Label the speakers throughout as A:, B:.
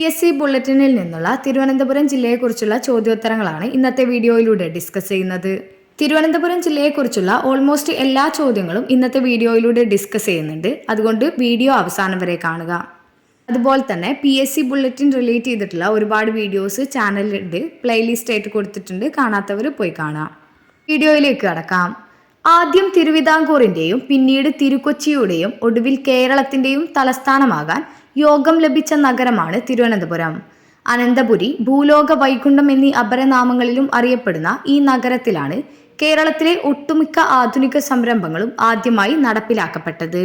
A: P S C ബുള്ളറ്റിനിൽ നിന്നുള്ള തിരുവനന്തപുരം ജില്ലയെക്കുറിച്ചുള്ള ചോദ്യോത്തരങ്ങളാണ് ഇന്നത്തെ വീഡിയോയിലൂടെ ഡിസ്കസ് ചെയ്യുന്നത്. തിരുവനന്തപുരം ജില്ലയെക്കുറിച്ചുള്ള ഓൾമോസ്റ്റ് എല്ലാ ചോദ്യങ്ങളും ഇന്നത്തെ വീഡിയോയിലൂടെ ഡിസ്കസ് ചെയ്യുന്നുണ്ട്. അതുകൊണ്ട് വീഡിയോ അവസാനം വരെ കാണുക. അതുപോലെ തന്നെ P S C bulletin relate ചെയ്തിട്ടുള്ള ഒരുപാട് വീഡിയോസ് ചാനലിലുണ്ട്. പ്ലേലിസ്റ്റ് ആയിട്ട് കൊടുത്തിട്ടുണ്ട്. കാണാത്തവർ പോയി കാണാം. വീഡിയോയിലേക്ക് കടക്കാം. ആദ്യം തിരുവിതാംകൂറിന്റെയും പിന്നീട് തിരുക്കൊച്ചിയുടെയും ഒടുവിൽ കേരളത്തിന്റെയും തലസ്ഥാനമാകാൻ യോഗം ലഭിച്ച നഗരമാണ് തിരുവനന്തപുരം. അനന്തപുരി ഭൂലോക വൈകുണ്ഠം എന്നീ അപരനാമങ്ങളിലും അറിയപ്പെടുന്ന ഈ നഗരത്തിലാണ് കേരളത്തിലെ ഒട്ടുമിക്ക ആധുനിക സംരംഭങ്ങളും ആദ്യമായി നടപ്പിലാക്കപ്പെട്ടത്.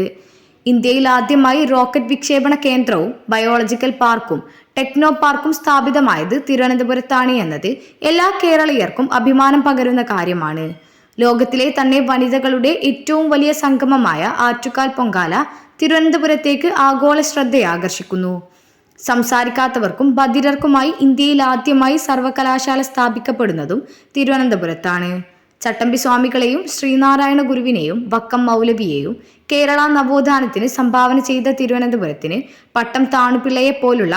A: ഇന്ത്യയിൽ ആദ്യമായി റോക്കറ്റ് വിക്ഷേപണ കേന്ദ്രവും ബയോളജിക്കൽ പാർക്കും ടെക്നോ പാർക്കും സ്ഥാപിതമായത് തിരുവനന്തപുരത്താണ് എന്നത് എല്ലാ കേരളീയർക്കും അഭിമാനം പകരുന്ന കാര്യമാണ്. ലോകത്തിലെ തന്നെ വനിതകളുടെ ഏറ്റവും വലിയ സംഗമമായ ആറ്റുകാൽ പൊങ്കാല തിരുവനന്തപുരത്തേക്ക് ആഗോള ശ്രദ്ധയാകർഷിക്കുന്നു. സംസാരിക്കാത്തവർക്കും ബധിരർക്കുമായി ഇന്ത്യയിൽ ആദ്യമായി സർവകലാശാല സ്ഥാപിക്കപ്പെടുന്നതും തിരുവനന്തപുരത്താണ്. ചട്ടമ്പി സ്വാമികളെയും ശ്രീനാരായണ ഗുരുവിനെയും വക്കം മൗലവിയെയും കേരള നവോത്ഥാനത്തിന് സംഭാവന ചെയ്ത തിരുവനന്തപുരത്തിന് പട്ടം താണുപിള്ളയെ പോലുള്ള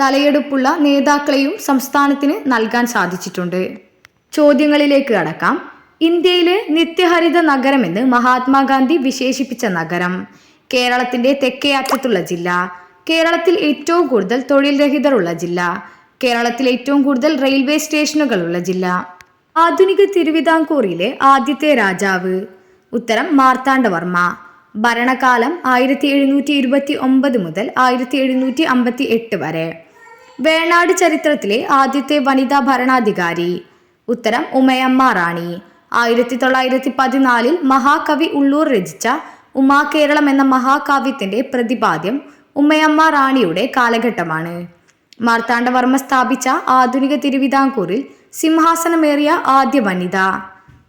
A: തലയെടുപ്പുള്ള നേതാക്കളെയും സംസ്ഥാനത്തിന് നൽകാൻ സാധിച്ചിട്ടുണ്ട്. ചോദ്യങ്ങളിലേക്ക് കടക്കാം. ഇന്ത്യയിലെ നിത്യഹരിത നഗരമെന്ന് മഹാത്മാഗാന്ധി വിശേഷിപ്പിച്ച നഗരം. കേരളത്തിന്റെ തെക്കേ അറ്റത്തുള്ള ജില്ല. കേരളത്തിൽ ഏറ്റവും കൂടുതൽ തൊഴിൽ രഹിതർ ഉള്ള ജില്ല. കേരളത്തിൽ ഏറ്റവും കൂടുതൽ റെയിൽവേ സ്റ്റേഷനുകൾ ഉള്ള ജില്ല. ആധുനിക തിരുവിതാംകൂറിലെ ആദ്യത്തെ രാജാവ്. ഉത്തരം മാർത്താണ്ഡവർമ്മ. ഭരണകാലം ആയിരത്തി എഴുന്നൂറ്റി ഇരുപത്തി ഒമ്പത് മുതൽ ആയിരത്തി എഴുന്നൂറ്റി അമ്പത്തി എട്ട് വരെ. വേണാട് ചരിത്രത്തിലെ ആദ്യത്തെ വനിതാ ഭരണാധികാരി. ഉത്തരം ഉമയമ്മ റാണി. ആയിരത്തി തൊള്ളായിരത്തി പതിനാലിൽ മഹാകവി ഉള്ളൂർ രചിച്ച ഉമാകേരളം എന്ന മഹാകാവ്യത്തിന്റെ പ്രതിപാദ്യം ഉമ്മയമ്മ റാണിയുടെ കാലഘട്ടമാണ്. മാർത്താണ്ഡവർമ്മ സ്ഥാപിച്ച ആധുനിക തിരുവിതാംകൂറിൽ സിംഹാസനമേറിയ ആദ്യ വനിത.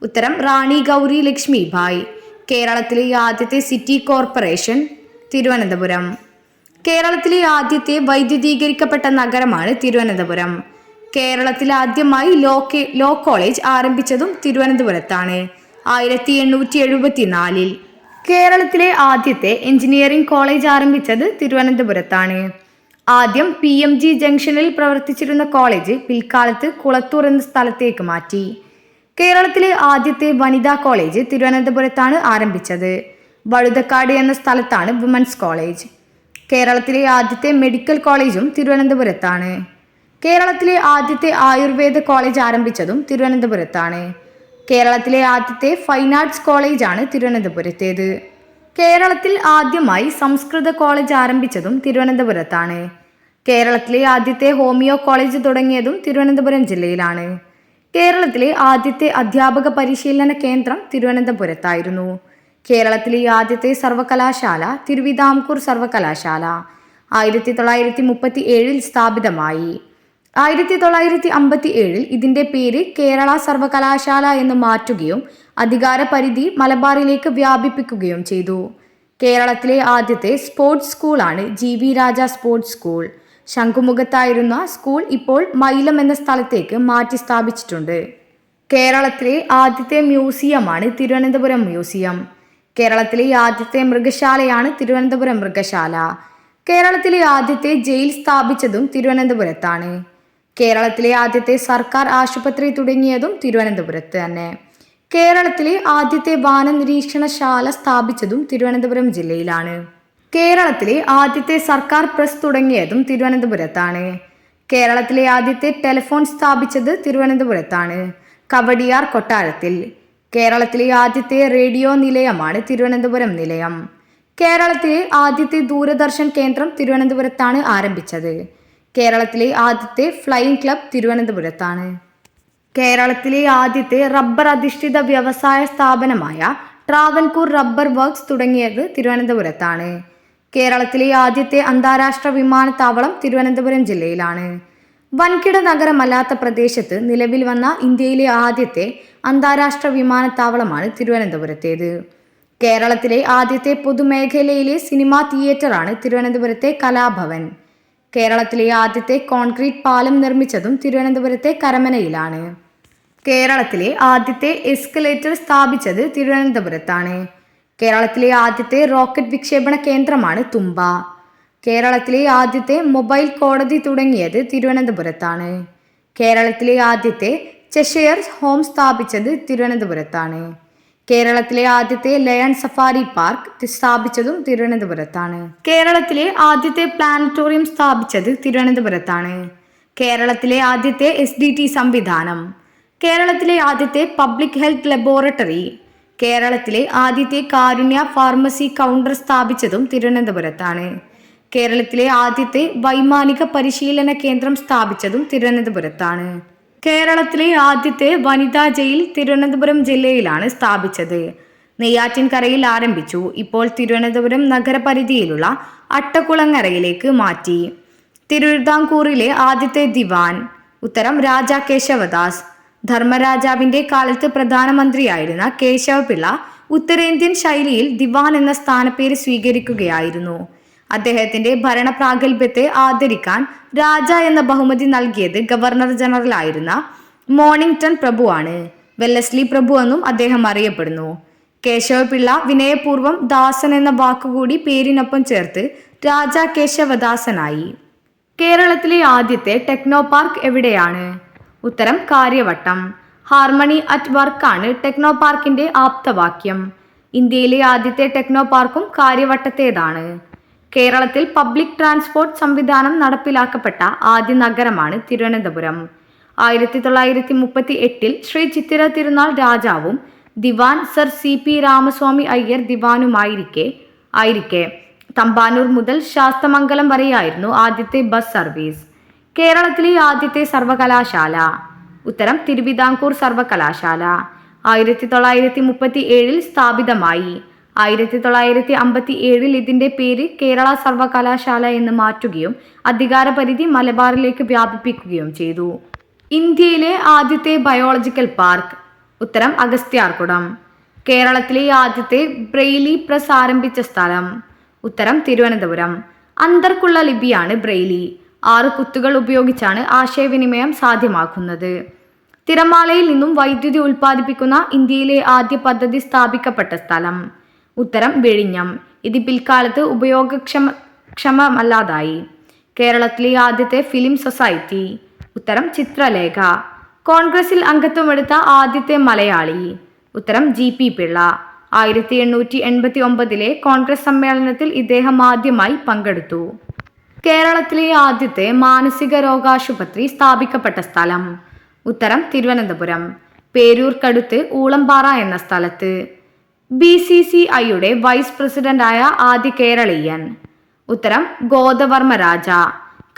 A: ഉത്തരം റാണി ഗൗരി ലക്ഷ്മി ഭായ് കേരളത്തിലെ ആദ്യത്തെ സിറ്റി കോർപ്പറേഷൻ തിരുവനന്തപുരം. കേരളത്തിലെ ആദ്യത്തെ വൈദ്യുതീകരിക്കപ്പെട്ട നഗരമാണ് തിരുവനന്തപുരം. കേരളത്തിൽ ആദ്യമായി ലോ ലോ കോളേജ് ആരംഭിച്ചതും തിരുവനന്തപുരത്താണ്. ആയിരത്തി എണ്ണൂറ്റി എഴുപത്തിനാലിൽ കേരളത്തിലെ ആദ്യത്തെ എഞ്ചിനീയറിംഗ് കോളേജ് ആരംഭിച്ചത് തിരുവനന്തപുരത്താണ്. ആദ്യം പി എം ജി ജംഗ്ഷനിൽ പ്രവർത്തിച്ചിരുന്ന കോളേജ് പിൽക്കാലത്ത് കുളത്തൂർ എന്ന സ്ഥലത്തേക്ക് മാറ്റി. കേരളത്തിലെ ആദ്യത്തെ വനിതാ കോളേജ് തിരുവനന്തപുരത്താണ് ആരംഭിച്ചത്. വഴുതക്കാട് എന്ന സ്ഥലത്താണ് വുമൻസ് കോളേജ്. കേരളത്തിലെ ആദ്യത്തെ മെഡിക്കൽ കോളേജും തിരുവനന്തപുരത്താണ്. കേരളത്തിലെ ആദ്യത്തെ ആയുർവേദ കോളേജ് ആരംഭിച്ചതും തിരുവനന്തപുരത്താണ്. കേരളത്തിലെ ആദ്യത്തെ ഫൈൻ ആർട്സ് കോളേജാണ് തിരുവനന്തപുരത്തേത്. കേരളത്തിൽ ആദ്യമായി സംസ്കൃത കോളേജ് ആരംഭിച്ചതും തിരുവനന്തപുരത്താണ്. കേരളത്തിലെ ആദ്യത്തെ ഹോമിയോ കോളേജ് തുടങ്ങിയതും തിരുവനന്തപുരം ജില്ലയിലാണ്. കേരളത്തിലെ ആദ്യത്തെ അധ്യാപക പരിശീലന കേന്ദ്രം തിരുവനന്തപുരത്തായിരുന്നു. കേരളത്തിലെ ആദ്യത്തെ സർവകലാശാല തിരുവിതാംകൂർ സർവകലാശാല ആയിരത്തി തൊള്ളായിരത്തി മുപ്പത്തി ഏഴിൽ സ്ഥാപിതമായി. ആയിരത്തി തൊള്ളായിരത്തി അമ്പത്തി ഏഴിൽ ഇതിന്റെ പേര് കേരള സർവകലാശാല എന്ന് മാറ്റുകയും അധികാര പരിധി മലബാറിലേക്ക് വ്യാപിപ്പിക്കുകയും ചെയ്തു. കേരളത്തിലെ ആദ്യത്തെ സ്പോർട്സ് സ്കൂളാണ് G V Raja sports school. ശംഖുമുഖത്തായിരുന്ന school ഇപ്പോൾ മൈലം എന്ന സ്ഥലത്തേക്ക് മാറ്റി സ്ഥാപിച്ചിട്ടുണ്ട്. കേരളത്തിലെ ആദ്യത്തെ മ്യൂസിയമാണ് തിരുവനന്തപുരം മ്യൂസിയം. കേരളത്തിലെ ആദ്യത്തെ മൃഗശാലയാണ് തിരുവനന്തപുരം മൃഗശാല. കേരളത്തിലെ ആദ്യത്തെ ജയിൽ സ്ഥാപിച്ചതും തിരുവനന്തപുരത്താണ്. കേരളത്തിലെ ആദ്യത്തെ സർക്കാർ ആശുപത്രി തുടങ്ങിയതും തിരുവനന്തപുരത്ത് തന്നെ. കേരളത്തിലെ ആദ്യത്തെ വാനനിരീക്ഷണശാല സ്ഥാപിച്ചതും തിരുവനന്തപുരം ജില്ലയിലാണ്. കേരളത്തിലെ ആദ്യത്തെ സർക്കാർ പ്രസ് തുടങ്ങിയതും തിരുവനന്തപുരത്താണ്. കേരളത്തിലെ ആദ്യത്തെ ടെലിഫോൺ സ്ഥാപിച്ചത് തിരുവനന്തപുരത്താണ് കവടിയാർ കൊട്ടാരത്തിൽ. കേരളത്തിലെ ആദ്യത്തെ റേഡിയോ നിലയമാണ് തിരുവനന്തപുരം നിലയം. കേരളത്തിലെ ആദ്യത്തെ ദൂരദർശൻ കേന്ദ്രം തിരുവനന്തപുരത്താണ് ആരംഭിച്ചത്. കേരളത്തിലെ ആദ്യത്തെ ഫ്ലൈയിങ് ക്ലബ് തിരുവനന്തപുരത്താണ്. കേരളത്തിലെ ആദ്യത്തെ റബ്ബർ അധിഷ്ഠിത വ്യവസായ സ്ഥാപനമായ ട്രാവൻകൂർ റബ്ബർ വർക്ക്സ് തുടങ്ങിയത് തിരുവനന്തപുരത്താണ്. കേരളത്തിലെ ആദ്യത്തെ അന്താരാഷ്ട്ര വിമാനത്താവളം തിരുവനന്തപുരം ജില്ലയിലാണ്. വൻകിട നഗരമല്ലാത്ത പ്രദേശത്ത് നിലവിൽ വന്ന ഇന്ത്യയിലെ ആദ്യത്തെ അന്താരാഷ്ട്ര വിമാനത്താവളമാണ് തിരുവനന്തപുരത്തേത്. കേരളത്തിലെ ആദ്യത്തെ പൊതുമേഖലയിലെ സിനിമാ തിയേറ്ററാണ് തിരുവനന്തപുരത്തെ കലാഭവൻ. കേരളത്തിലെ ആദ്യത്തെ കോൺക്രീറ്റ് പാലം നിർമ്മിച്ചതും തിരുവനന്തപുരത്തെ കരമനയിലാണ്. കേരളത്തിലെ ആദ്യത്തെ എസ്കലേറ്റർ സ്ഥാപിച്ചത് തിരുവനന്തപുരത്താണ്. കേരളത്തിലെ ആദ്യത്തെ റോക്കറ്റ് വിക്ഷേപണ കേന്ദ്രമാണ് തുമ്പ. കേരളത്തിലെ ആദ്യത്തെ മൊബൈൽ കോടതി തുടങ്ങിയത് തിരുവനന്തപുരത്താണ്. കേരളത്തിലെ ആദ്യത്തെ ചെഷയർ ഹോം സ്ഥാപിച്ചത് തിരുവനന്തപുരത്താണ്. കേരളത്തിലെ ആദ്യത്തെ ലയൺ സഫാരി പാർക്ക് സ്ഥാപിച്ചതും തിരുവനന്തപുരത്താണ്. കേരളത്തിലെ ആദ്യത്തെ പ്ലാനറ്റോറിയം സ്ഥാപിച്ചത് തിരുവനന്തപുരത്താണ്. കേരളത്തിലെ ആദ്യത്തെ എസ് ഡി ടി സംവിധാനം. കേരളത്തിലെ ആദ്യത്തെ പബ്ലിക് ഹെൽത്ത് ലബോറട്ടറി കേരളത്തിലെ ആദ്യത്തെ കാരുണ്യ ഫാർമസി കൗണ്ടർ സ്ഥാപിച്ചതും തിരുവനന്തപുരത്താണ്. കേരളത്തിലെ ആദ്യത്തെ വൈമാനിക പരിശീലന കേന്ദ്രം സ്ഥാപിച്ചതും തിരുവനന്തപുരത്താണ്. കേരളത്തിലെ ആദ്യത്തെ വനിതാ ജയിൽ തിരുവനന്തപുരം ജില്ലയിലാണ് സ്ഥാപിച്ചത്. നെയ്യാറ്റിൻകരയിൽ ആരംഭിച്ചു. ഇപ്പോൾ തിരുവനന്തപുരം നഗരപരിധിയിലുള്ള അട്ടക്കുളങ്ങരയിലേക്ക് മാറ്റി. തിരുവിതാംകൂറിലെ ആദ്യത്തെ ദിവാൻ ഉത്തരം രാജ കേശവദാസ്. ധർമ്മരാജാവിന്റെ കാലത്ത് പ്രധാനമന്ത്രിയായിരുന്ന കേശവപിള്ള ഉത്തരേന്ത്യൻ ശൈലിയിൽ ദിവാൻ എന്ന സ്ഥാനപ്പേര് സ്വീകരിക്കുകയായിരുന്നു. അദ്ദേഹത്തിന്റെ ഭരണ പ്രാഗൽഭ്യത്തെ ആദരിക്കാൻ രാജ എന്ന ബഹുമതി നൽകിയത് ഗവർണർ ജനറൽ ആയിരുന്ന മോണിംഗ്ടൺ പ്രഭുവാണ്. വെല്ലസ്ലി പ്രഭു എന്നും അദ്ദേഹം അറിയപ്പെടുന്നു. കേശവപിള്ള വിനയപൂർവം ദാസൻ എന്ന വാക്കുകൂടി പേരിനൊപ്പം ചേർത്ത് രാജ കേശവദാസനായി. കേരളത്തിലെ ആദ്യത്തെ ടെക്നോ പാർക്ക് എവിടെയാണ്? ഉത്തരം കാര്യവട്ടം. ഹാർമണി അറ്റ് വർക്കാണ് ടെക്നോ പാർക്കിന്റെ ആപ്തവാക്യം. ഇന്ത്യയിലെ ആദ്യത്തെ ടെക്നോ പാർക്കും കാര്യവട്ടത്തേതാണ്. കേരളത്തിൽ പബ്ലിക് ട്രാൻസ്പോർട്ട് സംവിധാനം നടപ്പിലാക്കപ്പെട്ട ആദ്യ നഗരമാണ് തിരുവനന്തപുരം. ആയിരത്തി തൊള്ളായിരത്തി മുപ്പത്തി എട്ടിൽ ശ്രീ ചിത്തിര തിരുനാൾ രാജാവും ദിവാൻ sir C P Ramaswamy Iyer ദിവാനുമായിരിക്കെ ആയിരിക്കെ. തമ്പാനൂർ മുതൽ ശാസ്തമംഗലം വരെയായിരുന്നു ആദ്യത്തെ ബസ് സർവീസ്. കേരളത്തിലെ ആദ്യത്തെ സർവകലാശാല. ഉത്തരം തിരുവിതാംകൂർ സർവകലാശാല. ആയിരത്തി തൊള്ളായിരത്തി മുപ്പത്തി ഏഴിൽ സ്ഥാപിതമായി. ആയിരത്തി തൊള്ളായിരത്തി അമ്പത്തി ഏഴിൽ ഇതിന്റെ പേര് കേരള സർവകലാശാല എന്ന് മാറ്റുകയും അധികാരപരിധി മലബാറിലേക്ക് വ്യാപിപ്പിക്കുകയും ചെയ്തു. ഇന്ത്യയിലെ ആദ്യത്തെ ബയോളജിക്കൽ പാർക്ക് ഉത്തരം അഗസ്ത്യാർകുടം. കേരളത്തിലെ ആദ്യത്തെ ബ്രെയിലി പ്രസ് ആരംഭിച്ച സ്ഥലം. ഉത്തരം തിരുവനന്തപുരം. അന്തർക്കുള്ള ലിപിയാണ് ബ്രെയിലി. ആറ് കുത്തുകൾ ഉപയോഗിച്ചാണ് ആശയവിനിമയം സാധ്യമാക്കുന്നത്. തിരമാലയിൽ നിന്നും വൈദ്യുതി ഉൽപ്പാദിപ്പിക്കുന്ന ഇന്ത്യയിലെ ആദ്യ പദ്ധതി സ്ഥാപിക്കപ്പെട്ട സ്ഥലം. ഉത്തരം വിഴിഞ്ഞം ഇത് പിൽക്കാലത്ത് ഉപയോഗക്ഷമ ക്ഷമമല്ലാതായി. കേരളത്തിലെ ആദ്യത്തെ ഫിലിം സൊസൈറ്റി. ഉത്തരം ചിത്രലേഖ. കോൺഗ്രസിൽ അംഗത്വമെടുത്ത ആദ്യത്തെ മലയാളി. ഉത്തരം ജി പി പിള്ള. ആയിരത്തി എണ്ണൂറ്റി എൺപത്തി ഒമ്പതിലെ കോൺഗ്രസ് സമ്മേളനത്തിൽ ഇദ്ദേഹം ആദ്യമായി പങ്കെടുത്തു. കേരളത്തിലെ ആദ്യത്തെ മാനസിക രോഗാശുപത്രി സ്ഥാപിക്കപ്പെട്ട സ്ഥലം. ഉത്തരം തിരുവനന്തപുരം. പേരൂർക്കടുത്ത് ഊളംപാറ എന്ന സ്ഥലത്ത്. ബി സി സി ഐയുടെ വൈസ് പ്രസിഡന്റായ ആദ്യ കേരളീയൻ. ഉത്തരം ഗോദവർമ്മ രാജ.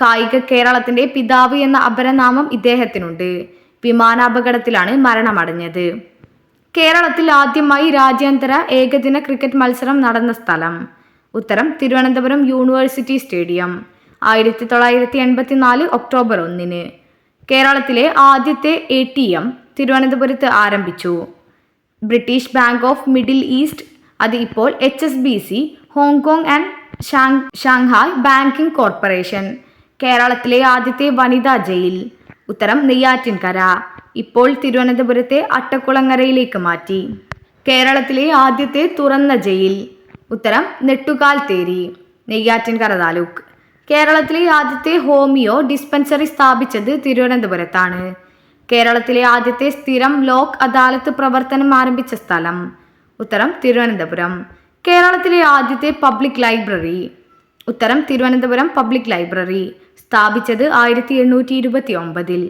A: കായിക കേരളത്തിന്റെ പിതാവ് എന്ന അപരനാമം ഇദ്ദേഹത്തിനുണ്ട്. വിമാനാപകടത്തിലാണ് മരണമടഞ്ഞത്. കേരളത്തിൽ ആദ്യമായി രാജ്യാന്തര ഏകദിന ക്രിക്കറ്റ് മത്സരം നടന്ന സ്ഥലം. ഉത്തരം തിരുവനന്തപുരം യൂണിവേഴ്സിറ്റി സ്റ്റേഡിയം. ആയിരത്തി തൊള്ളായിരത്തി എൺപത്തിനാല് ഒക്ടോബർ ഒന്നിന്. കേരളത്തിലെ ആദ്യത്തെ എ ടി എം തിരുവനന്തപുരത്ത് ആരംഭിച്ചു. British Bank of Middle East അത് ഇപ്പോൾ H S B C Hong Kong and Shang Shanghai banking corporation കേരളത്തിലെ ആദ്യത്തെ വനിതാ ജയിൽ. ഉത്തരം നെയ്യാറ്റിൻകര. ഇപ്പോൾ തിരുവനന്തപുരത്തെ അട്ടക്കുളങ്ങരയിലേക്ക് മാറ്റി. കേരളത്തിലെ ആദ്യത്തെ തുറന്ന ജയിൽ. ഉത്തരം നെട്ടുകാൽ തേരി നെയ്യാറ്റിൻകര താലൂക്ക്. കേരളത്തിലെ ആദ്യത്തെ ഹോമിയോ ഡിസ്പെൻസറി സ്ഥാപിച്ചത് തിരുവനന്തപുരത്താണ്. കേരളത്തിലെ ആദ്യത്തെ സ്ഥിരം ലോക് അദാലത്ത് പ്രവർത്തനം ആരംഭിച്ച സ്ഥലം. ഉത്തരം തിരുവനന്തപുരം. കേരളത്തിലെ ആദ്യത്തെ പബ്ലിക് ലൈബ്രറി ഉത്തരം തിരുവനന്തപുരം പബ്ലിക് ലൈബ്രറി സ്ഥാപിച്ചത് ആയിരത്തി എണ്ണൂറ്റി ഇരുപത്തി ഒമ്പതിൽ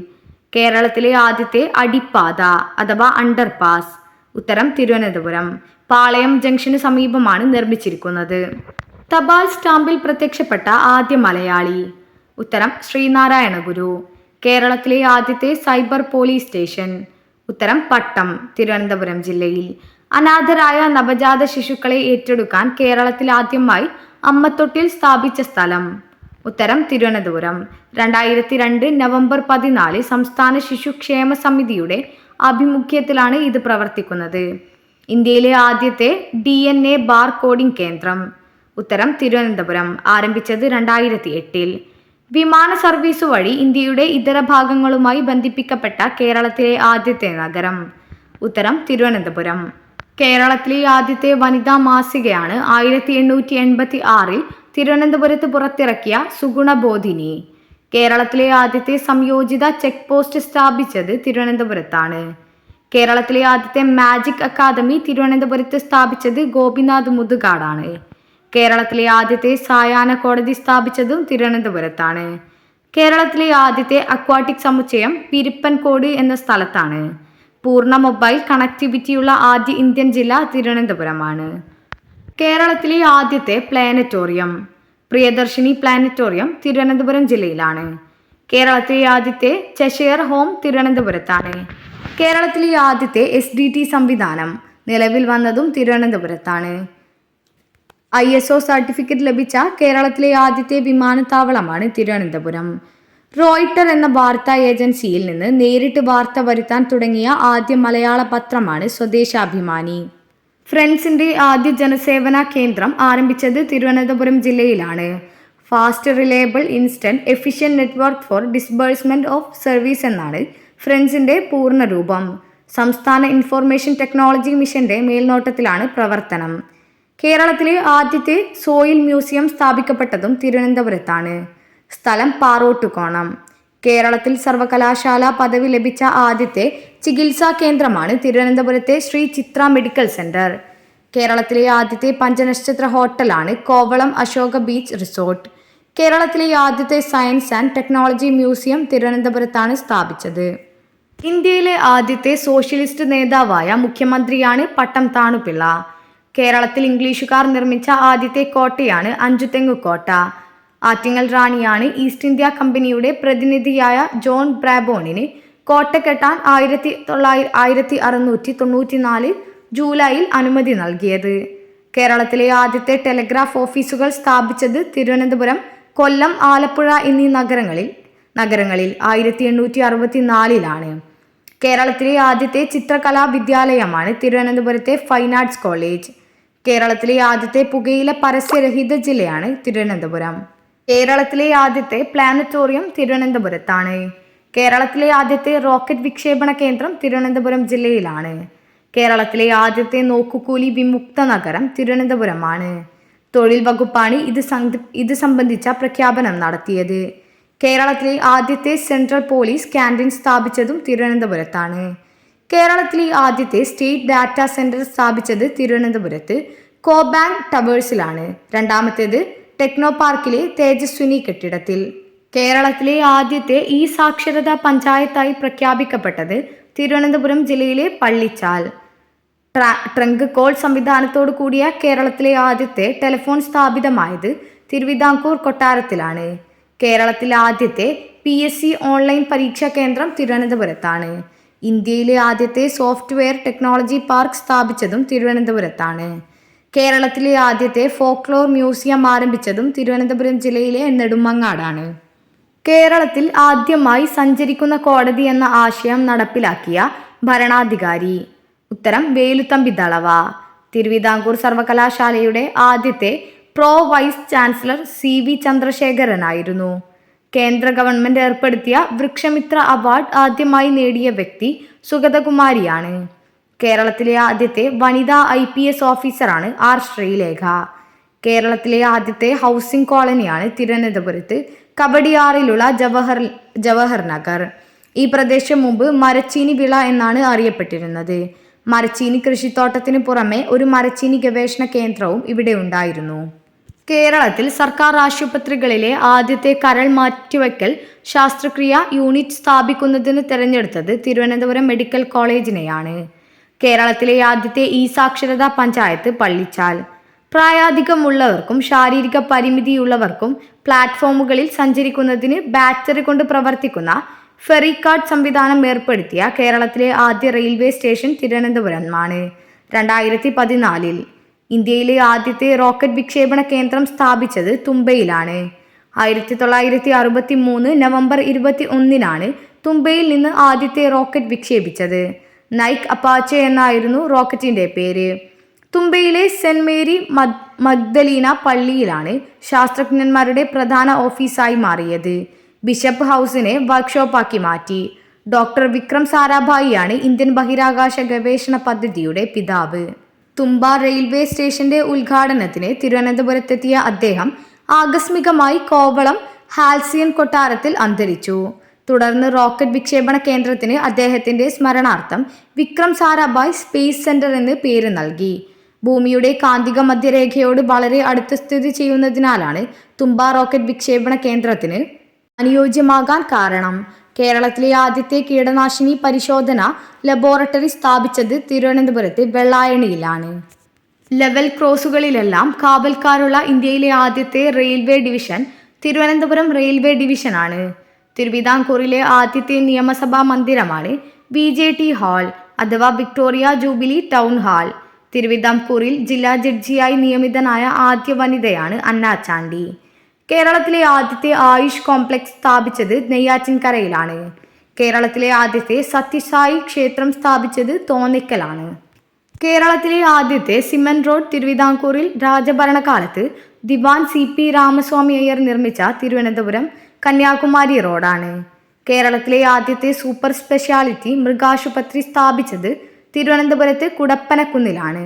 A: കേരളത്തിലെ ആദ്യത്തെ അടിപ്പാത അഥവാ അണ്ടർപാസ് ഉത്തരം തിരുവനന്തപുരം. പാളയം ജംഗ്ഷന് സമീപമാണ് നിർമ്മിച്ചിരിക്കുന്നത്. തപാൽ സ്റ്റാമ്പിൽ പ്രത്യക്ഷപ്പെട്ട ആദ്യ മലയാളി. ഉത്തരം ശ്രീനാരായണ ഗുരു കേരളത്തിലെ ആദ്യത്തെ സൈബർ പോലീസ് സ്റ്റേഷൻ ഉത്തരം പട്ടം തിരുവനന്തപുരം ജില്ലയിൽ. അനാഥരായ നവജാത ശിശുക്കളെ ഏറ്റെടുക്കാൻ കേരളത്തിൽ ആദ്യമായി അമ്മത്തൊട്ടിൽ സ്ഥാപിച്ച സ്ഥലം ഉത്തരം തിരുവനന്തപുരം. രണ്ടായിരത്തി രണ്ട് നവംബർ പതിനാല് സംസ്ഥാന ശിശുക്ഷേമ സമിതിയുടെ ആഭിമുഖ്യത്തിലാണ് ഇത് പ്രവർത്തിക്കുന്നത്. ഇന്ത്യയിലെ ആദ്യത്തെ D N A bar coding കേന്ദ്രം ഉത്തരം തിരുവനന്തപുരം ആരംഭിച്ചത് രണ്ടായിരത്തി എട്ടിൽ. വിമാന സർവീസ് വഴി ഇന്ത്യയുടെ ഇതര ഭാഗങ്ങളുമായി ബന്ധിപ്പിക്കപ്പെട്ട കേരളത്തിലെ ആദ്യത്തെ നഗരം. ഉത്തരം തിരുവനന്തപുരം. കേരളത്തിലെ ആദ്യത്തെ വനിതാ മാസികയാണ് ആയിരത്തി എണ്ണൂറ്റി എൺപത്തി ആറിൽ തിരുവനന്തപുരത്ത് പുറത്തിറക്കിയ സുഗുണബോധിനി. കേരളത്തിലെ ആദ്യത്തെ സംയോജിത ചെക്ക് പോസ്റ്റ് സ്ഥാപിച്ചത് തിരുവനന്തപുരത്താണ്. കേരളത്തിലെ ആദ്യത്തെ മാജിക് അക്കാദമി തിരുവനന്തപുരത്ത് സ്ഥാപിച്ചത് ഗോപിനാഥ് മുതുകാടാണ്. കേരളത്തിലെ ആദ്യത്തെ സായാഹ്ന കോടതി സ്ഥാപിച്ചതും തിരുവനന്തപുരത്താണ്. കേരളത്തിലെ ആദ്യത്തെ അക്വാട്ടിക് സമുച്ചയം പിരിപ്പൻകോട് എന്ന സ്ഥലത്താണ്. പൂർണ മൊബൈൽ കണക്ടിവിറ്റിയുള്ള ആദ്യ ഇന്ത്യൻ ജില്ല തിരുവനന്തപുരമാണ്. കേരളത്തിലെ ആദ്യത്തെ പ്ലാനറ്റോറിയം പ്രിയദർശിനി പ്ലാനറ്റോറിയം തിരുവനന്തപുരം ജില്ലയിലാണ്. കേരളത്തിലെ ആദ്യത്തെ ചെഷയർ ഹോം തിരുവനന്തപുരത്താണ്. കേരളത്തിലെ ആദ്യത്തെ എസ് സംവിധാനം നിലവിൽ വന്നതും തിരുവനന്തപുരത്താണ്. ഐ എസ് ഒ സർട്ടിഫിക്കറ്റ് ലഭിച്ച കേരളത്തിലെ ആദ്യത്തെ വിമാനത്താവളമാണ് തിരുവനന്തപുരം. റോയിട്ടർ എന്ന വാർത്താ ഏജൻസിയിൽ നിന്ന് നേരിട്ട് വാർത്ത വരുത്താൻ തുടങ്ങിയ ആദ്യ മലയാള പത്രമാണ് സ്വദേശാഭിമാനി. ഫ്രണ്ട്സിന്റെ ആദ്യ ജനസേവന കേന്ദ്രം ആരംഭിച്ചത് തിരുവനന്തപുരം ജില്ലയിലാണ്. Fast reliable instant efficient network for disbursement of service എന്നാണ് ഫ്രണ്ട്സിന്റെ പൂർണരൂപം സംസ്ഥാന ഇൻഫോർമേഷൻ ടെക്നോളജി മിഷന്റെ മേൽനോട്ടത്തിലാണ് പ്രവർത്തനം. കേരളത്തിലെ ആദ്യത്തെ സോയിൽ മ്യൂസിയം സ്ഥാപിക്കപ്പെട്ടതും തിരുവനന്തപുരത്താണ്. സ്ഥലം പാറോട്ടുകോണം. കേരളത്തിൽ സർവകലാശാല പദവി ലഭിച്ച ആദ്യത്തെ ചികിത്സാ കേന്ദ്രമാണ് തിരുവനന്തപുരത്തെ ശ്രീ ചിത്ര മെഡിക്കൽ സെന്റർ. കേരളത്തിലെ ആദ്യത്തെ പഞ്ചനക്ഷത്ര ഹോട്ടലാണ് കോവളം അശോക ബീച്ച് റിസോർട്ട്. കേരളത്തിലെ ആദ്യത്തെ സയൻസ് ആൻഡ് ടെക്നോളജി മ്യൂസിയം തിരുവനന്തപുരത്താണ് സ്ഥാപിച്ചത്. ഇന്ത്യയിലെ ആദ്യത്തെ സോഷ്യലിസ്റ്റ് നേതാവായ മുഖ്യമന്ത്രിയാണ് പട്ടം താണുപിള്ള. കേരളത്തിൽ ഇംഗ്ലീഷുകാർ നിർമ്മിച്ച ആദ്യത്തെ കോട്ടയാണ് അഞ്ചുതെങ്ങു കോട്ട. ആറ്റിങ്ങൽ റാണിയാണ് ഈസ്റ്റ് ഇന്ത്യ കമ്പനിയുടെ പ്രതിനിധിയായ ജോൺ ബ്രാബോണിന് കോട്ട കെട്ടാൻ ആയിരത്തി തൊള്ളായിരത്തി ആയിരത്തി അറുന്നൂറ്റി തൊണ്ണൂറ്റിനാല് ജൂലൈയിൽ അനുമതി നൽകിയത്. കേരളത്തിലെ ആദ്യത്തെ ടെലഗ്രാഫ് ഓഫീസുകൾ സ്ഥാപിച്ചത് തിരുവനന്തപുരം കൊല്ലം ആലപ്പുഴ എന്നീ നഗരങ്ങളിൽ നഗരങ്ങളിൽ ആയിരത്തി എണ്ണൂറ്റി അറുപത്തി നാലിലാണ് കേരളത്തിലെ ആദ്യത്തെ ചിത്രകലാ വിദ്യാലയമാണ് തിരുവനന്തപുരത്തെ ഫൈൻ ആർട്സ് കോളേജ്. കേരളത്തിലെ ആദ്യത്തെ പുകയില പരസ്യരഹിത ജില്ലയാണ് തിരുവനന്തപുരം. കേരളത്തിലെ ആദ്യത്തെ പ്ലാനറ്റോറിയം തിരുവനന്തപുരത്താണ്. കേരളത്തിലെ ആദ്യത്തെ റോക്കറ്റ് വിക്ഷേപണ കേന്ദ്രം തിരുവനന്തപുരം ജില്ലയിലാണ്. കേരളത്തിലെ ആദ്യത്തെ നോക്കുകൂലി വിമുക്ത നഗരം തിരുവനന്തപുരമാണ്. തൊഴിൽ വകുപ്പാണ് ഇത് ഇത് സംബന്ധിച്ച പ്രഖ്യാപനം നടത്തിയത്. കേരളത്തിലെ ആദ്യത്തെ സെൻട്രൽ പോലീസ് ക്യാന്റീൻ സ്ഥാപിച്ചതും തിരുവനന്തപുരത്താണ്. കേരളത്തിലെ ആദ്യത്തെ സ്റ്റേറ്റ് ഡാറ്റാ സെന്റർ സ്ഥാപിച്ചത് തിരുവനന്തപുരത്ത് കോബാങ് ടവേഴ്സിലാണ്. രണ്ടാമത്തേത് ടെക്നോ പാർക്കിലെ തേജസ്വിനി കെട്ടിടത്തിൽ. കേരളത്തിലെ ആദ്യത്തെ ഈ സാക്ഷരതാ പഞ്ചായത്തായി പ്രഖ്യാപിക്കപ്പെട്ടത് തിരുവനന്തപുരം ജില്ലയിലെ പള്ളിച്ചാൽ. ട്രങ്ക് കോൾ സംവിധാനത്തോടു കൂടിയ കേരളത്തിലെ ആദ്യത്തെ ടെലിഫോൺ സ്ഥാപിതമായത് തിരുവിതാംകൂർ കൊട്ടാരത്തിലാണ്. കേരളത്തിലെ ആദ്യത്തെ പി എസ് സി ഓൺലൈൻ പരീക്ഷാ കേന്ദ്രം തിരുവനന്തപുരത്താണ്. ഇന്ത്യയിലെ ആദ്യത്തെ സോഫ്റ്റ്വെയർ ടെക്നോളജി പാർക്ക് സ്ഥാപിച്ചതും തിരുവനന്തപുരത്താണ്. കേരളത്തിലെ ആദ്യത്തെ ഫോക്ലോർ മ്യൂസിയം ആരംഭിച്ചതും തിരുവനന്തപുരം ജില്ലയിലെ നെടുമങ്ങാടാണ്. കേരളത്തിൽ ആദ്യമായി സഞ്ചരിക്കുന്ന കോടതി എന്ന ആശയം നടപ്പിലാക്കിയ ഭരണാധികാരി. ഉത്തരം വേലുത്തമ്പി ദളവ. തിരുവിതാംകൂർ സർവകലാശാലയുടെ ആദ്യത്തെ pro vice chancellor C V ചന്ദ്രശേഖരനായിരുന്നു. കേന്ദ്ര ഗവൺമെന്റ് ഏർപ്പെടുത്തിയ വൃക്ഷമിത്ര അവാർഡ് ആദ്യമായി നേടിയ വ്യക്തി സുഗതകുമാരിയാണ്. കേരളത്തിലെ ആദ്യത്തെ വനിതാ ഐ പി എസ് ഓഫീസറാണ് ആർ ശ്രീലേഖ. കേരളത്തിലെ ആദ്യത്തെ ഹൗസിംഗ് കോളനിയാണ് തിരുവനന്തപുരത്ത് കബഡിയാറിലുള്ള ജവഹർ ജവഹർ നഗർ. ഈ പ്രദേശം മുമ്പ് മരച്ചീനി വിള എന്നാണ് അറിയപ്പെട്ടിരുന്നത്. മരച്ചീനി കൃഷിത്തോട്ടത്തിന് പുറമെ ഒരു മരച്ചീനി ഗവേഷണ കേന്ദ്രവും ഇവിടെ ഉണ്ടായിരുന്നു. കേരളത്തിൽ സർക്കാർ ആശുപത്രികളിലെ ആദ്യത്തെ കരൾ മാറ്റിവയ്ക്കൽ ശാസ്ത്രക്രിയ യൂണിറ്റ് സ്ഥാപിക്കുന്നതിന് തിരഞ്ഞെടുത്തത് തിരുവനന്തപുരം മെഡിക്കൽ കോളേജിനെയാണ്. കേരളത്തിലെ ആദ്യത്തെ ഇ സാക്ഷരതാ പഞ്ചായത്ത് പള്ളിച്ചാൽ. പ്രായാധികമുള്ളവർക്കും ശാരീരിക പരിമിതിയുള്ളവർക്കും പ്ലാറ്റ്ഫോമുകളിൽ സഞ്ചരിക്കുന്നതിന് ബാറ്ററി കൊണ്ട് പ്രവർത്തിക്കുന്ന ഫെറി കാർഡ് സംവിധാനം ഏർപ്പെടുത്തിയ കേരളത്തിലെ ആദ്യ റെയിൽവേ സ്റ്റേഷൻ തിരുവനന്തപുരമാണ്. രണ്ടായിരത്തി പതിനാലിൽ ഇന്ത്യയിലെ ആദ്യത്തെ റോക്കറ്റ് വിക്ഷേപണ കേന്ദ്രം സ്ഥാപിച്ചത് തുമ്പയിലാണ് ആയിരത്തി തൊള്ളായിരത്തി അറുപത്തി മൂന്ന് നവംബർ ഇരുപത്തി ഒന്നിനാണ് തുമ്പയിൽ നിന്ന് ആദ്യത്തെ റോക്കറ്റ് വിക്ഷേപിച്ചത്. നൈക് അപ്പാച്ചെ എന്നായിരുന്നു റോക്കറ്റിന്റെ പേര്. തുമ്പയിലെ സെന്റ് മേരി മഗ്ദലീന പള്ളിയിലാണ് ശാസ്ത്രജ്ഞന്മാരുടെ പ്രധാന ഓഫീസായി മാറിയത്. ബിഷപ്പ് ഹൗസിനെ വർക്ക്ഷോപ്പാക്കി മാറ്റി. ഡോക്ടർ വിക്രം സാരാഭായിയാണ് ഇന്ത്യൻ ബഹിരാകാശ ഗവേഷണ പദ്ധതിയുടെ പിതാവ്. തുമ്പ റെയിൽവേ സ്റ്റേഷന്റെ ഉദ്ഘാടനത്തിന് തിരുവനന്തപുരത്തെത്തിയ അദ്ദേഹം ആകസ്മികമായി കോവളം ഹാൽസിയൻ കൊട്ടാരത്തിൽ അന്തരിച്ചു. തുടർന്ന് റോക്കറ്റ് വിക്ഷേപണ കേന്ദ്രത്തിന് അദ്ദേഹത്തിന്റെ സ്മരണാർത്ഥം വിക്രം സാരാഭായ് സ്പേസ് സെന്റർ എന്ന് പേര് നൽകി. ഭൂമിയുടെ കാന്തിക മധ്യരേഖയോട് വളരെ അടുത്ത് സ്ഥിതി ചെയ്യുന്നതിനാലാണ് തുമ്പ റോക്കറ്റ് വിക്ഷേപണ കേന്ദ്രത്തിന് അനുയോജ്യമാകാൻ കാരണം. കേരളത്തിലെ ആദ്യത്തെ കീടനാശിനി പരിശോധന ലബോറട്ടറി സ്ഥാപിച്ചത് തിരുവനന്തപുരത്തെ വെള്ളായണിയിലാണ്. ലെവൽ ക്രോസുകളിലെല്ലാം കാവൽക്കാരുള്ള ഇന്ത്യയിലെ ആദ്യത്തെ റെയിൽവേ ഡിവിഷൻ തിരുവനന്തപുരം റെയിൽവേ ഡിവിഷനാണ്. തിരുവിതാംകൂറിലെ ആദ്യത്തെ നിയമസഭാ മന്ദിരമാണ് ബി ജെ ടി ഹാൾ അഥവാ വിക്ടോറിയ ജൂബിലി ടൗൺ ഹാൾ. തിരുവിതാംകൂറിൽ ജില്ലാ ജഡ്ജിയായി നിയമിതനായ ആദ്യ വനിതയാണ് അന്നാച്ചാണ്ടി കേരളത്തിലെ ആദ്യത്തെ ആയുഷ് കോംപ്ലക്സ് സ്ഥാപിച്ചത് നെയ്യാറ്റിൻകരയിലാണ്. കേരളത്തിലെ ആദ്യത്തെ സത്യസായി ക്ഷേത്രം സ്ഥാപിച്ചത് തോന്നിക്കലാണ്. കേരളത്തിലെ ആദ്യത്തെ സിമന്റ് റോഡ് തിരുവിതാംകൂറിൽ രാജഭരണകാലത്ത് ദിവാൻ സി പി രാമസ്വാമി അയ്യർ നിർമ്മിച്ച തിരുവനന്തപുരം കന്യാകുമാരി റോഡാണ്. കേരളത്തിലെ ആദ്യത്തെ സൂപ്പർ സ്പെഷ്യാലിറ്റി മൃഗാശുപത്രി സ്ഥാപിച്ചത് തിരുവനന്തപുരത്ത് കുടപ്പനക്കുന്നിലാണ്.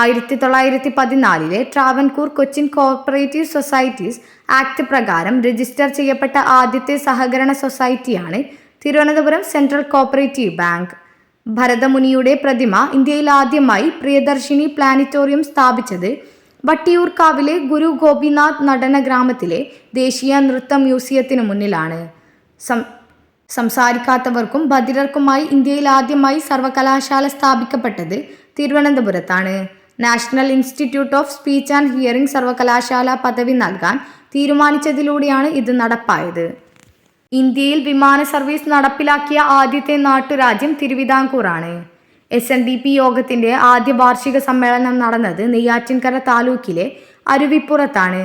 A: ആയിരത്തി തൊള്ളായിരത്തി പതിനാലിലെ Travancore Cochin cooperative societies act പ്രകാരം രജിസ്റ്റർ ചെയ്യപ്പെട്ട ആദ്യത്തെ സഹകരണ സൊസൈറ്റിയാണ് തിരുവനന്തപുരം സെൻട്രൽ കോഓപ്പറേറ്റീവ് ബാങ്ക്. ഭരതമുനിയുടെ പ്രതിമ ഇന്ത്യയിൽ ആദ്യമായി പ്രിയദർശിനി പ്ലാനറ്റോറിയം സ്ഥാപിച്ചത് വട്ടിയൂർക്കാവിലെ ഗുരു ഗോപിനാഥ് നടന ഗ്രാമത്തിലെ ദേശീയ നൃത്ത മ്യൂസിയത്തിന് മുന്നിലാണ്. സംസാരിക്കാത്തവർക്കും ബധിരർക്കുമായി ഇന്ത്യയിൽ ആദ്യമായി സർവകലാശാല സ്ഥാപിക്കപ്പെട്ടത് തിരുവനന്തപുരത്താണ്. National institute of speech and hearing സർവകലാശാല പദവി നൽകാൻ തീരുമാനിച്ചതിലൂടെയാണ് ഇത് നടപ്പായത്. ഇന്ത്യയിൽ വിമാന സർവീസ് നടപ്പിലാക്കിയ ആദ്യത്തെ നാട്ടുരാജ്യം തിരുവിതാംകൂറാണ്. എസ് എൻ ഡി പി യോഗത്തിന്റെ ആദ്യ വാർഷിക സമ്മേളനം നടന്നത് നെയ്യാറ്റിൻകര താലൂക്കിലെ അരുവിപ്പുറത്താണ്.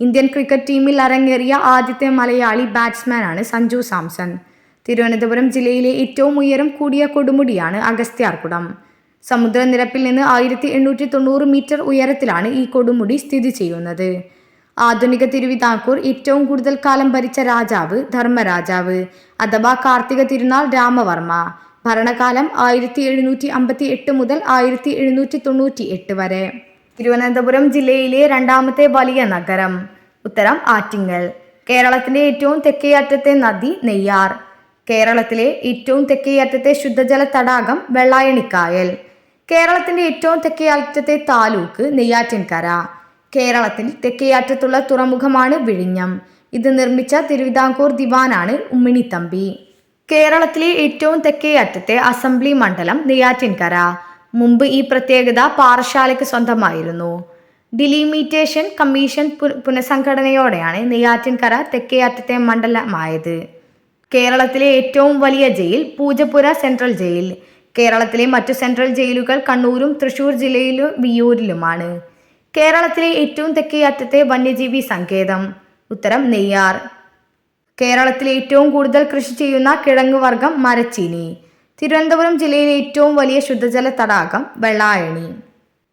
A: ഇന്ത്യൻ ക്രിക്കറ്റ് ടീമിൽ അരങ്ങേറിയ ആദ്യത്തെ മലയാളി ബാറ്റ്സ്മാനാണ് സഞ്ജു സാംസൺ. തിരുവനന്തപുരം ജില്ലയിലെ ഏറ്റവും ഉയരം കൂടിയ കൊടുമുടിയാണ് അഗസ്ത്യാർകുടം. സമുദ്രനിരപ്പിൽ നിന്ന് ആയിരത്തി എണ്ണൂറ്റി തൊണ്ണൂറ് മീറ്റർ ഉയരത്തിലാണ് ഈ കൊടുമുടി സ്ഥിതി ചെയ്യുന്നത്. ആധുനിക തിരുവിതാംകൂർ ഏറ്റവും കൂടുതൽ കാലം ഭരിച്ച രാജാവ് ധർമ്മരാജാവ് അഥവാ കാർത്തിക തിരുനാൾ രാമവർമ്മ. ഭരണകാലം ആയിരത്തി എഴുന്നൂറ്റി അമ്പത്തി എട്ട് മുതൽ ആയിരത്തി എഴുന്നൂറ്റി തൊണ്ണൂറ്റി എട്ട് വരെ. തിരുവനന്തപുരം ജില്ലയിലെ രണ്ടാമത്തെ വലിയ നഗരം. ഉത്തരം ആറ്റിങ്ങൽ. കേരളത്തിന്റെ ഏറ്റവും തെക്കേയറ്റത്തെ നദി നെയ്യാർ. കേരളത്തിലെ ഏറ്റവും തെക്കേയറ്റത്തെ ശുദ്ധജല തടാകം വെള്ളായണിക്കായൽ. കേരളത്തിന്റെ ഏറ്റവും തെക്കേയറ്റത്തെ താലൂക്ക് നെയ്യാറ്റിൻകര. കേരളത്തിൽ തെക്കേയറ്റത്തുള്ള തുറമുഖമാണ് വിഴിഞ്ഞം. ഇത് നിർമ്മിച്ച തിരുവിതാംകൂർ ദിവാനാണ് ഉമ്മിണിത്തമ്പി. കേരളത്തിലെ ഏറ്റവും തെക്കേ അറ്റത്തെ അസംബ്ലി മണ്ഡലം നെയ്യാറ്റിൻകര. മുമ്പ് ഈ പ്രത്യേകത പാറശാലയ്ക്ക് സ്വന്തമായിരുന്നു. ഡിലിമിറ്റേഷൻ കമ്മീഷൻ പുനഃസംഘടനയോടെയാണ് നെയ്യാറ്റിൻകര തെക്കേ അറ്റത്തെ മണ്ഡലമായത്. കേരളത്തിലെ ഏറ്റവും വലിയ ജയിൽ പൂജപ്പുര സെൻട്രൽ ജയിൽ. കേരളത്തിലെ മറ്റു സെൻട്രൽ ജയിലുകൾ കണ്ണൂരും തൃശൂർ ജില്ലയിലും വിയൂരിലുമാണ് കേരളത്തിലെ ഏറ്റവും തെക്കേ അറ്റത്തെ വന്യജീവി സങ്കേതം. ഉത്തരം നെയ്യാർ. കേരളത്തിലെ ഏറ്റവും കൂടുതൽ കൃഷി ചെയ്യുന്ന കിഴങ്ങ് വർഗം മരച്ചീനി. തിരുവനന്തപുരം ജില്ലയിലെ ഏറ്റവും വലിയ ശുദ്ധജല തടാകം വെള്ളായണി.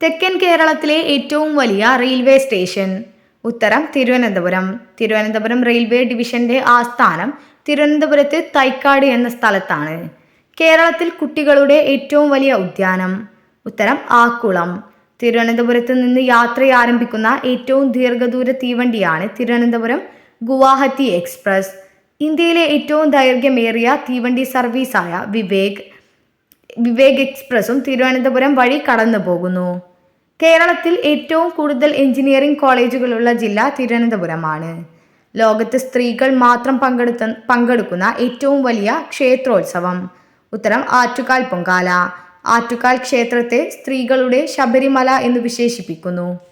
A: തെക്കൻ കേരളത്തിലെ ഏറ്റവും വലിയ റെയിൽവേ സ്റ്റേഷൻ. ഉത്തരം തിരുവനന്തപുരം. തിരുവനന്തപുരം റെയിൽവേ ഡിവിഷന്റെ ആസ്ഥാനം തിരുവനന്തപുരത്ത് തൈക്കാട് എന്ന സ്ഥലത്താണ്. കേരളത്തിൽ കുട്ടികളുടെ ഏറ്റവും വലിയ ഉദ്യാനം. ഉത്തരം ആക്കുളം. തിരുവനന്തപുരത്ത് നിന്ന് യാത്ര ആരംഭിക്കുന്ന ഏറ്റവും ദീർഘദൂര തീവണ്ടിയാണ് തിരുവനന്തപുരം ഗുവാഹത്തി എക്സ്പ്രസ്. ഇന്ത്യയിലെ ഏറ്റവും ദൈർഘ്യമേറിയ തീവണ്ടി സർവീസായ വിവേക് വിവേക് എക്സ്പ്രസും തിരുവനന്തപുരം വഴി കടന്നു പോകുന്നു കേരളത്തിൽ ഏറ്റവും കൂടുതൽ എഞ്ചിനീയറിംഗ് കോളേജുകളുള്ള ജില്ല തിരുവനന്തപുരമാണ്. ലോകത്ത് സ്ത്രീകൾ മാത്രം പങ്കെടുത്ത പങ്കെടുക്കുന്ന ഏറ്റവും വലിയ ക്ഷേത്രോത്സവം. ഉത്തരം ആറ്റുകാൽ പൊങ്കാല. ആറ്റുകാൽ ക്ഷേത്രത്തെ സ്ത്രീകളുടെ ശബരിമല എന്ന് വിശേഷിപ്പിക്കുന്നു.